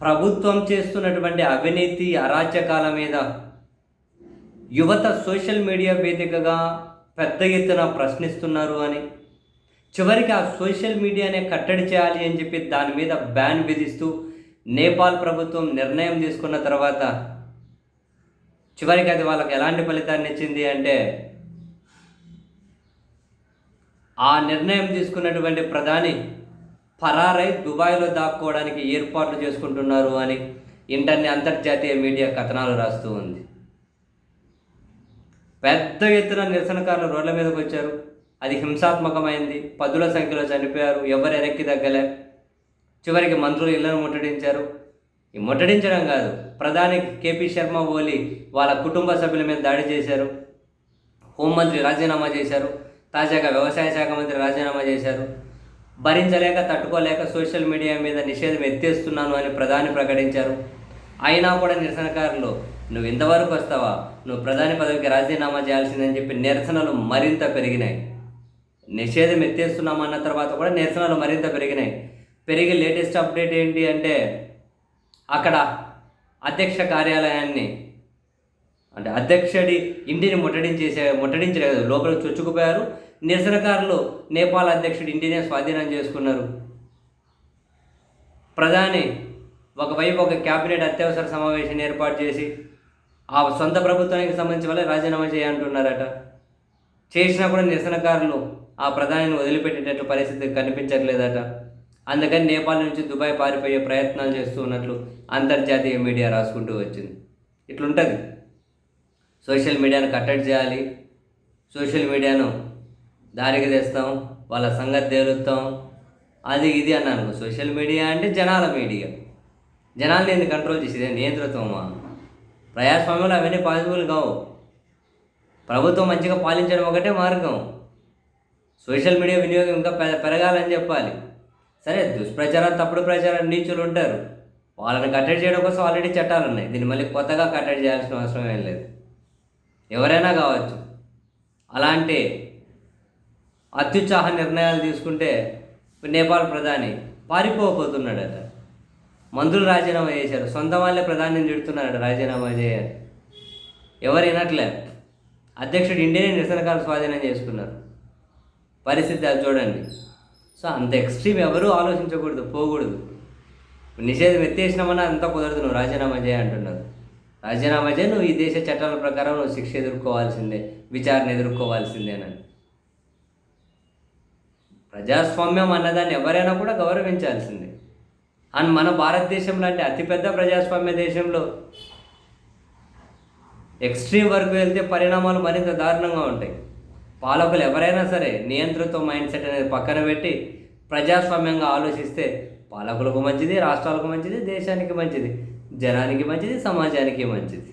ప్రభుత్వం చేస్తున్నటువంటి అవినీతి అరాచకాల మీద యువత సోషల్ మీడియా వేదికగా పెద్ద ఎత్తున ప్రశ్నిస్తున్నారు అని చివరికి ఆ సోషల్ మీడియానే కట్టడి చేయాలి అని చెప్పి దాని మీద బ్యాన్ విధిస్తూ నేపాల్ ప్రభుత్వం నిర్ణయం తీసుకున్న తర్వాత చివరికి అది వాళ్ళకి ఎలాంటి ఫలితాన్ని ఇచ్చింది అంటే ఆ నిర్ణయం తీసుకున్నటువంటి ప్రధాని పరారై దుబాయ్లో దాక్కోవడానికి ఏర్పాట్లు చేసుకుంటున్నారు అని ఇంటర్నే అంతర్జాతీయ మీడియా కథనాలు రాస్తూ ఉంది. పెద్ద ఎత్తున నిరసనకారులు రోడ్ల మీదకి వచ్చారు. అది హింసాత్మకమైంది. పదుల సంఖ్యలో చనిపోయారు. ఎవరు వెనక్కి తగ్గలే. చివరికి మంత్రులు ఇళ్ళను ముట్టడించారు. ఈ ముట్టడించడం కాదు ప్రధాని కేపీ శర్మ ఓలి వాళ్ళ కుటుంబ సభ్యుల మీద దాడి చేశారు. హోంమంత్రి రాజీనామా చేశారు. తాజాగా వ్యవసాయ శాఖ మంత్రి రాజీనామా చేశారు. భరించలేక తట్టుకోలేక సోషల్ మీడియా మీద నిషేధం ఎత్తేస్తున్నాను అని ప్రధాని ప్రకటించారు. అయినా కూడా నిరసనకారులు నువ్వు ఇంతవరకు వస్తావా? నువ్వు ప్రధాని పదవికి రాజీనామా చేయాల్సిందని చెప్పి నిరసనలు మరింత పెరిగినాయి. నిషేధం ఎత్తేస్తున్నామన్న తర్వాత కూడా నిరసనలు మరింత పెరిగినాయి. పెరిగి లేటెస్ట్ అప్డేట్ ఏంటి అంటే అక్కడ అధ్యక్ష కార్యాలయాన్ని అంటే అధ్యక్షుడి ఇంటిని ముట్టడించేసే ముట్టడించలేదు లోపలికి చొచ్చుకుపోయారు. నిరసనకారులు నేపాల్ అధ్యక్షుడు ఇంటినే స్వాధీనం చేసుకున్నారు. ప్రధాని ఒకవైపు ఒక క్యాబినెట్ అత్యవసర సమావేశాన్ని ఏర్పాటు చేసి ఆ సొంత ప్రభుత్వానికి సంబంధించి వల్ల రాజీనామా చేయంటున్నారట. చేసినా కూడా నిరసనకారులు ఆ ప్రధానిని వదిలిపెట్టేటట్లు పరిస్థితి కనిపించట్లేదట. అందుకని నేపాల్ నుంచి దుబాయ్ పారిపోయే ప్రయత్నాలు చేస్తూ ఉన్నట్లు అంతర్జాతీయ మీడియా రాసుకుంటూ వచ్చింది. ఇట్లుంటుంది. సోషల్ మీడియాను కట్టడి చేయాలి. సోషల్ మీడియాను దారికి తెస్తాం వాళ్ళ సంగతి తేలుస్తాం. అది ఇది అన్నాను సోషల్ మీడియా అంటే జనాల మీడియా. జనాల్ని ఎందుకు కంట్రోల్ చేసేది? నియంత్రితమా ప్రజాస్వామ్యంలో అవన్నీ పాసిబుల్ కావు. ప్రభుత్వం మంచిగా పాలించడం ఒకటే మార్గం. సోషల్ మీడియా వినియోగం ఇంకా పె- పెరగాలని చెప్పాలి. సరే దుష్ప్రచారం తప్పుడు ప్రచారం నీచులు ఉంటారు. వాళ్ళని కట్టడి చేయడం కోసం ఆల్రెడీ చట్టాలు ఉన్నాయి. దీన్ని మళ్ళీ కొత్తగా కట్టడి చేయాల్సిన అవసరం ఏం లేదు. ఎవరైనా కావచ్చు. అలాంటి అత్యుత్సాహ నిర్ణయాలు తీసుకుంటే నేపాల్ ప్రధాని పారిపోబోతున్నాడట. మంత్రులు రాజీనామా చేశారు. సొంత వాళ్ళే ప్రధాని తిడుతున్నారట రాజీనామా చేయాలి ఎవరు వినట్లే. అధ్యక్షుడు ఇండియనే నిరసనకాలు స్వాధీనం చేసుకున్నారు. పరిస్థితి అది చూడండి. సో అంత ఎక్స్ట్రీమ్ ఎవరూ ఆలోచించకూడదు పోకూడదు. నిషేధం ఎత్తేసినామన్నా అంతా కుదరదు నువ్వు రాజీనామా చేయ అంటున్నారు. రాజీనామా చేయ నువ్వు ఈ దేశ చట్టాల ప్రకారం నువ్వు శిక్ష ఎదుర్కోవాల్సిందే విచారణ ఎదుర్కోవాల్సిందేనని ప్రజాస్వామ్యం అన్నదాన్ని ఎవరైనా కూడా గౌరవించాల్సిందే. అండ్ మన భారతదేశం లాంటి అతిపెద్ద ప్రజాస్వామ్య దేశంలో ఎక్స్ట్రీమ్ వరకు వెళ్తే పరిణామాలు మరింత దారుణంగా ఉంటాయి. పాలకులు ఎవరైనా సరే నియంత్రిత మైండ్ సెట్ అనేది పక్కన పెట్టి ప్రజాస్వామ్యంగా ఆలోచిస్తే పాలకులకు మంచిది రాష్ట్రాలకు మంచిది దేశానికి మంచిది జనానికి మంచిది సమాజానికి మంచిది.